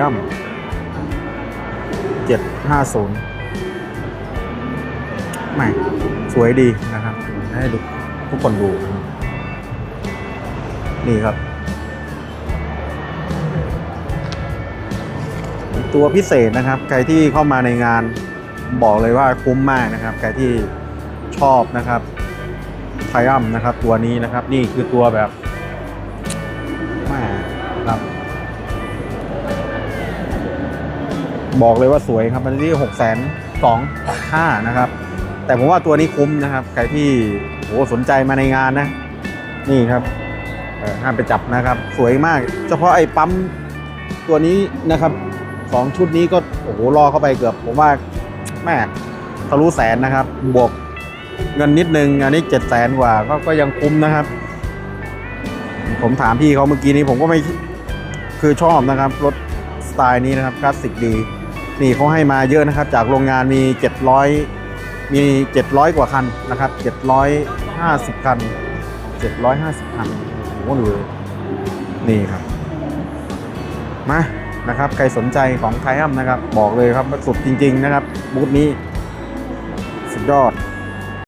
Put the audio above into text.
อัมเจ็ดห้าศูนย์แม่สวยดีนะครับ ให้ดูทุกคนดู นี่ครับ ตัวพิเศษนะครับ ใครที่เข้ามาในงานบอกเลยว่าคุ้มมากนะครับ ใครที่ชอบนะครับไทอัมนะครับ ตัวนี้นะครับ นี่คือตัวแบบแม่ครับ บอกเลยว่าสวยครับมันที่หกแสนสองห้านะครับ แต่ผมว่าตัวนี้คุ้มนะครับ ใครที่โหสนใจมาในงานนะ นี่ครับห้ามไปจับนะครับ สวยมาก เฉพาะไอ้ปั๊มตัวนี้นะครับสองชุดนี้ก็โอ้โหรอเข้าไปเกือบผมว่าแม่ทะลุแสนนะครับ บวกเงินนิดนึง อันนี้เจ็ดแสนกว่าก็ก็ยังคุ้มนะครับ ผมถามพี่เขาเมื่อกี้นี้ผมก็ไม่คือชอบนะครับ รถสไตล์นี้นะครับคลาสสิกดี นี่เขาให้มาเยอะนะครับ จากโรงงานมี 700 มี 700 กว่าคันนะครับ 750 คัน 750 คันโอ้โหดูเลยนี่ครับ มานะครับ ใครสนใจของไทอัมนะครับ บอกเลยครับว่าสุดจริง ๆ นะครับ บูธนี้ สุดยอด